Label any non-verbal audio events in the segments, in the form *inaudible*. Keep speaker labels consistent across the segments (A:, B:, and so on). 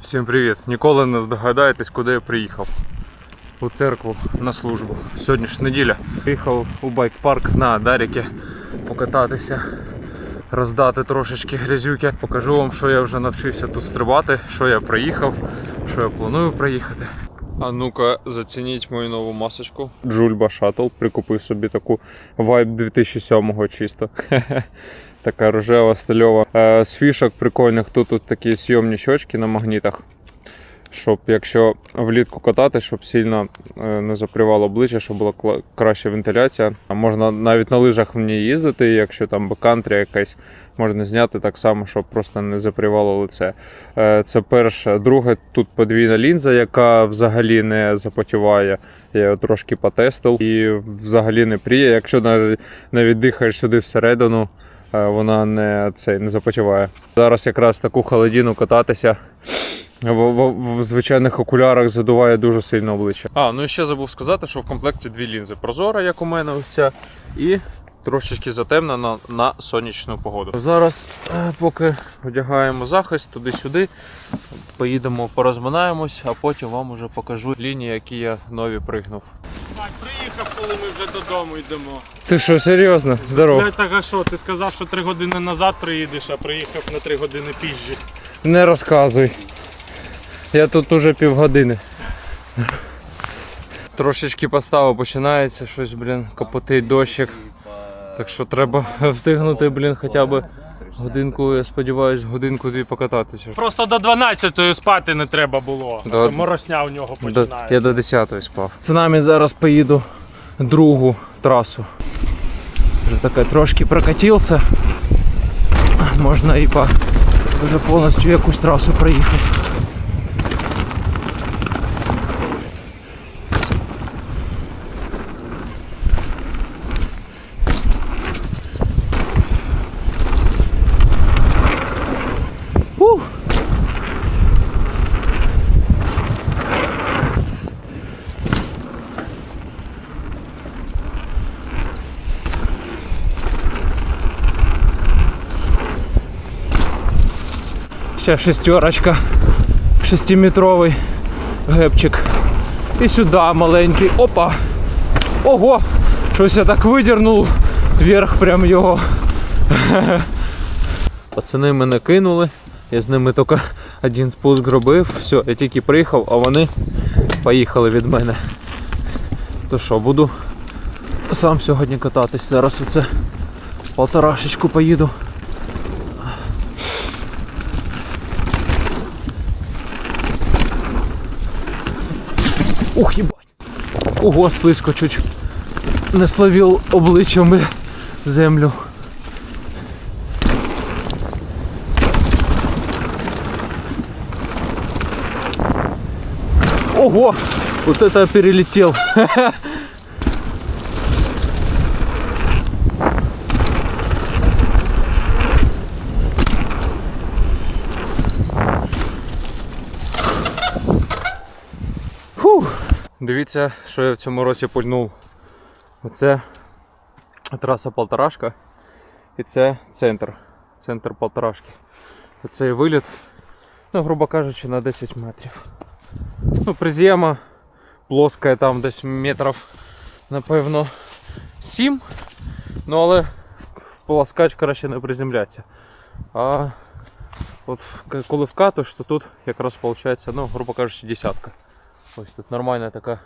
A: Всім привіт! Ніколи не здогадаєтесь, куди я приїхав. У церкву на службу. Сьогодні ж неділя. Приїхав у байк-парк на Даріки покататися, роздати трошечки грязюки. Покажу вам, що я вже навчився тут стрибати, що я приїхав, що я планую приїхати. А ну-ка, зацініть мою нову масочку. Джульба Шаттл. Прикупив собі таку Vibe 2007-го чисто. *laughs* Така рожева, стильова. Е, з фішок прикольних тут, тут такі зйомні щочки на магнітах. Щоб якщо влітку катати, щоб сильно е, не запрівало обличчя, щоб була краща вентиляція. Можна навіть на лижах в ній їздити, якщо там бекантрі якась можна зняти так само, щоб просто не запрівало лице. Е, Це перше. Друге, тут подвійна лінза, яка взагалі не запотіває. Я його трошки потестив і взагалі не пріє. Якщо навіть, дихаєш сюди всередину, е, вона не, цей, не запотіває. Зараз якраз таку холодину кататися. В, в, в звичайних окулярах задуває дуже сильно обличчя. А, ну і ще забув сказати, що в комплекті дві лінзи. Прозора, як у мене ось ця, і трошечки затемнена на сонячну погоду. Зараз, е, поки одягаємо захист туди-сюди, поїдемо, порозминаємось, а потім вам уже покажу лінії, які я нові пригнув.
B: Так, приїхав, коли ми вже додому йдемо.
A: Ти що, серйозно? Здорово.
B: Блядь, так а що, ти сказав, що три години назад приїдеш, а приїхав на три години пізже.
A: Не розказуй. Я тут уже півгодини. Трошечки постави починається, щось, блін, капотить дощик. Так що треба *laughs* встигнути, блін, хоча б годинку, я сподіваюсь, годинку-дві покататися.
B: Просто до 12-ї спати не треба було.
A: Да.
B: Моросня у нього
A: До,
B: починає.
A: я до 10 спав. З нами зараз поїду другу трасу. Вже таке трошки прокатився. Можна і по вже повністю якусь трасу проїхати. Ще шестерочка, шестиметровий гепчик. І сюди маленький. Опа! Ого! Щось я так видернув вверх прям його. *laughs* Пацани мене кинули. Я з ними тільки один спуск робив. Все, я тільки приїхав, а вони поїхали від мене. То що, буду сам сьогодні кататись. Зараз оце полторашечку поїду. Ух, ебать. Ого, слизько чуть не словив обличчям бля, землю. Ого, вот это я перелетел. *laughs* Фух. Дивіться, що я в цьому році пульнув. Оце траса полторашка. І це центр. Центр полторашки. Оцей виліт, ну, грубо кажучи, на 10 метрів. Ну, призема плоска там десь метрів, напевно, 7. Ну, але полоскач краще не приземляться. А от коли вкатуєш, то тут якраз виходить, ну, грубо кажучи, десятка. Ось тут нормальна така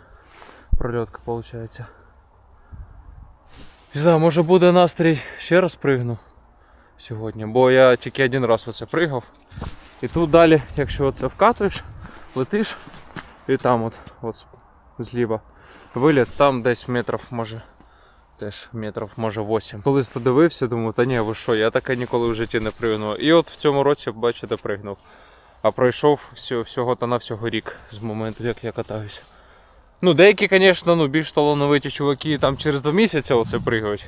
A: прольотка виходить. Не знаю, може буде настрій ще раз пригну сьогодні, бо я тільки один раз оце пригав. І тут далі, якщо це вкатуєш, летиш і там от, от зліва виліт, там десь метрів може. Теж метрів може 8. Колись то дивився, думаю, та ні, ви що, я таке ніколи в житті не пригнув. І от в цьому році, бачите, пригнув. А пройшов всього, всього та навсього рік з моменту, як я катаюсь. Ну, деякі, звісно, ну, більш талановиті чуваки там через два місяці оце пригають.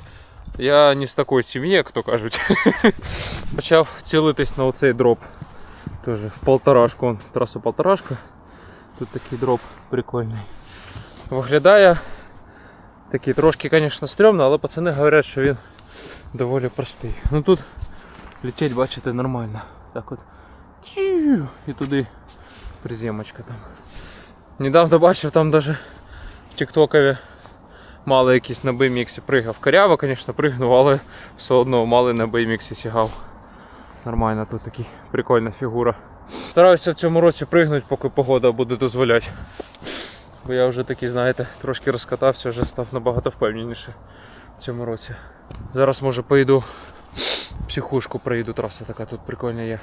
A: Я не з такої сім'ї, як то кажуть. *laughs* Почав цілитись на оцей дроп. Тоже в полторашку. Вон, траса полторашка. Тут такий дроп прикольний. Виглядає такий трошки, звісно, стрьомно, але пацани говорять, що він доволі простий. Ну тут лететь, бачите, нормально. Так от. І туди Приземочка там. Недавно бачив там даже в Тіктокові мало якийсь на BMX пригав. Коряво, звісно, пригнув, але все одно мали на BMX сігав. Нормально, тут такий прикольна фігура. Стараюся в цьому році пригнути, поки погода буде дозволяти. Бо я вже такий, знаєте, трошки розкатався, вже став набагато впевненіше в цьому році. Зараз може поїду в психушку проїду, траса така тут прикольна є.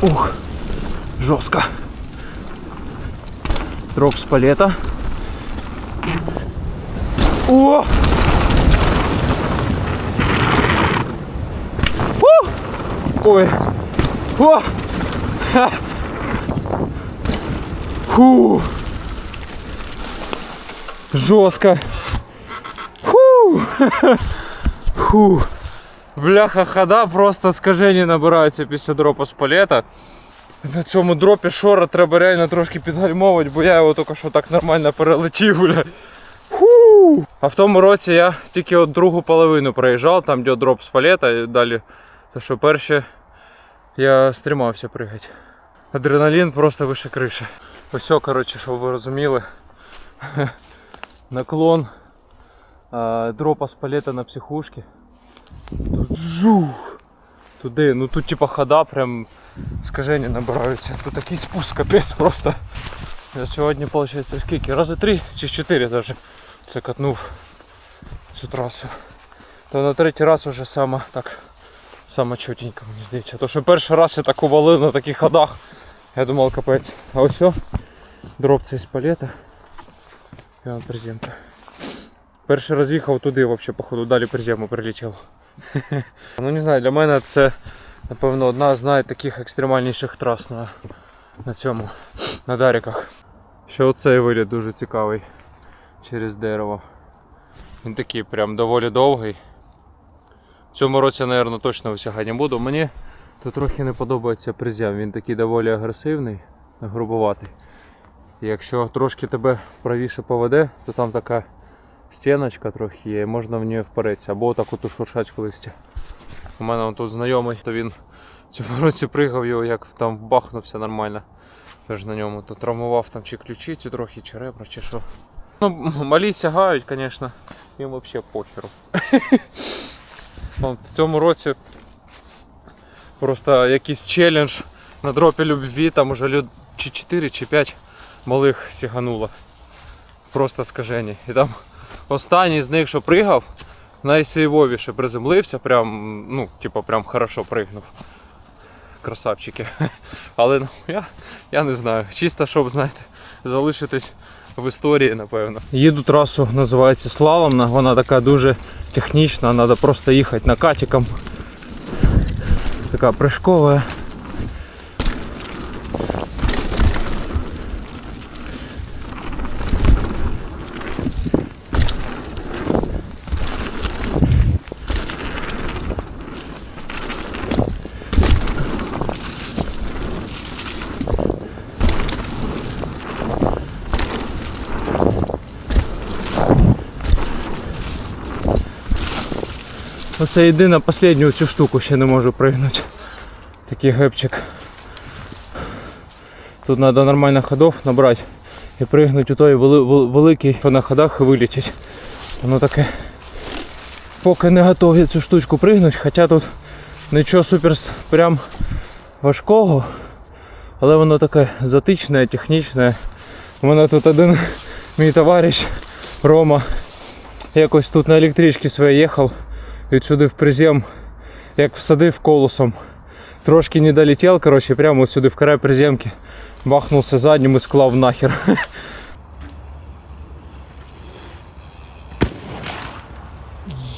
A: Ух, жестко. Дроп с палета. О! У! Ой. О! Ха! Фу! Жестко. Фу! *laughs* Фу! Бляха хода просто скажені набираються після дропу з палета. На цьому дропі шора треба реально трошки підгальмовувати, бо я його тільки що так нормально перелетів, бля. Фу! А в тому році я тільки от другу половину проїжджав, там де дроп з палета і далі. То що перше я стримався пригати. Адреналін просто вище криші. Ось, коротше, щоб ви розуміли. *laughs* Наклон дропа з палета на психушки. Жух. Туди, ну тут типа хода прям скажені набираються. Тут такий спуск капець просто. Я сьогодні, виходить, скільки? Рази три чи чотири навіть це катнув цю трасу. То на третій раз вже саме так саме чотенько, мені здається. То що перший раз я так увалив на таких ходах. Я думав капець. А ось все. Дроп цей з палета. Вон приземка. Перший раз їхав туди, взагалі, походу, далі призему прилетів. *laughs* Ну не знаю, для мене це напевно одна з найтаких екстремальніших трас на, на цьому, на Даріках. Ще оцей виліт дуже цікавий через дерево. Він такий прям доволі довгий. В цьому році, мабуть, точно висягати не буду. Мені тут трохи не подобається призем. Він такий доволі агресивний, грубуватий. І якщо трошки тебе правіше поведе, то там така стіночка трохи є, можна в ній впоретися, або так от шуршать в. У мене он тут знайомий, то він в цьому *laughs* році пригав його, як там вбахнувся нормально. Теж на ньому то травмував там чи ключиці трохи, чи ребра, чи що. Ну, малі сягають, звісно, їм взагалі похеру. *laughs* В цьому році просто якийсь челендж на дропі любві, там уже чи 4 чи 5 малих сігануло. Просто скажені. І там останній з них, що пригав, найсейвовіше приземлився, прям, ну, типу, прям хорошо пригнув. Красавчики. *laughs* Але ну, я, я не знаю. Чисто, щоб, знаєте, залишитись в історії, напевно. Їду трасу, називається Слаломна, вона така дуже технічна, треба просто їхати накатиком. Така прыжкова. Оце єдина останню цю штуку ще не можу пригнути. Такий гепчик. Тут треба нормально ходов набрати і пригнути у той великий, що на ходах і вилетіть. Воно таке. Поки не готові цю штучку пригнути, хоча тут нічого супер прям важкого, але воно таке затичне, технічне. У мене тут один мій товариш Рома якось тут на електричці своє їхав і сюди в призем, як всадив колесом. Трошки не долетел, короче, прямо вот сюда в край приземки. Бахнулся задним и склав нахер. *laughs*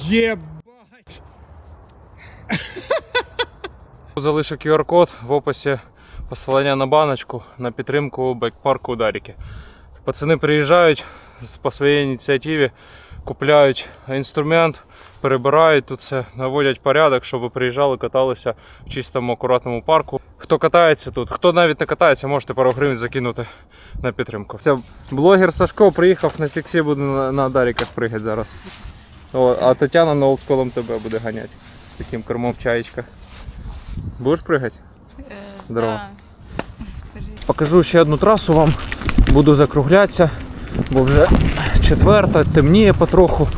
B: Єбать! *laughs*
A: Залишу QR-код в описі посилання на баночку на підтримку байкпарку Даріки. Пацани приїжджають по своїй ініціативі, купляють інструмент, перебирають тут все, наводять порядок, щоб ви приїжджали, каталися в чистому, акуратному парку. Хто катається тут, хто навіть не катається, можете пару гривень закинути на підтримку. Це блогер Сашко приїхав на фіксі, буде на, на даріках пригати зараз. О, а Тетяна на олдсколом тебе буде ганяти. Таким кермом чаєчка. Будеш пригати? Здорово.
C: Да.
A: Покажу ще одну трасу вам. Буду закруглятися, бо вже четверта, темніє потроху.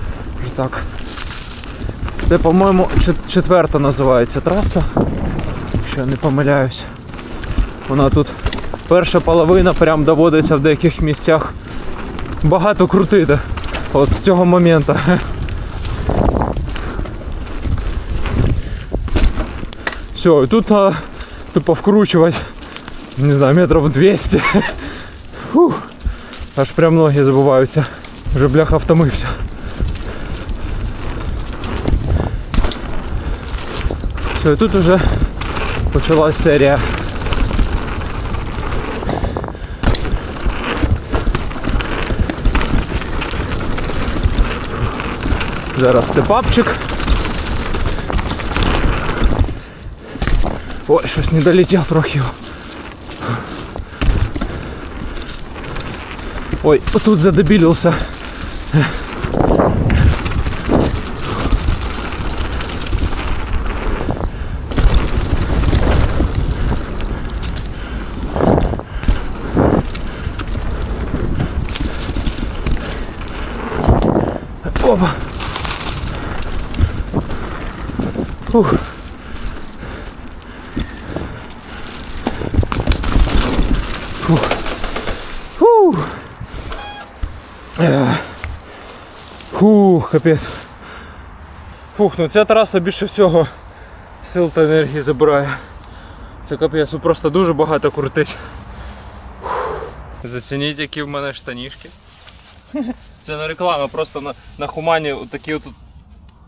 A: Вже так. Це, по-моєму, четверта називається траса. Якщо я не помиляюсь. Вона тут перша половина прям доводиться в деяких місцях багато крутити. От з цього моменту. *laughs* Все, і тут а, типу вкручувати не знаю, метров 200. *laughs* Фух. Аж прям ноги забуваються. Вже бляха втомився. Все, і тут уже почалась серія. Зараз степапчик. Ой, щось не долетів трохи. його. Ой, тут задебилился. Фух. Фух. Фух. Фух, капець. Фух, ну ця траса більше всього сил та енергії забирає. Це капець, ну просто дуже багато крутить. Зацініть, які в мене штанішки. Це не реклама, просто на, на хумані такі от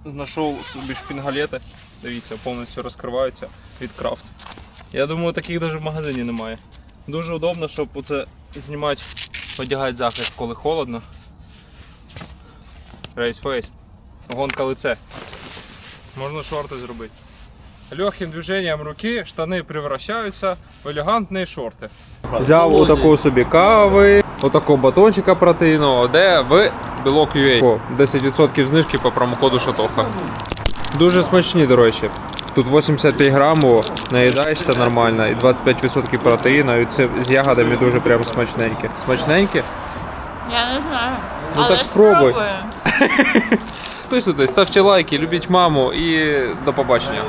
A: знайшов собі шпінгалети. Дивіться, повністю розкриваються від крафт. Я думаю, таких навіть в магазині немає. Дуже удобно, щоб оце знімати, одягати захист, коли холодно. Face. Гонка лице. Можна шорти зробити. Легким движенням руки штани превращаються в елегантні шорти. Взяв отаку собі кави, отакого батончика протеїнового, де в білок UA. 10% знижки по промокоду Шатоха. Дуже смачні, до речі. Тут 85 грамів, наїдаєшся нормально, і 25% протеїну, і це з ягодами дуже прям смачненькі. Смачненькі?
C: Я не знаю.
A: Ну,
C: Але
A: так спробуй. *laughs* Підписуйтесь, ставте лайки, любіть маму і до побачення.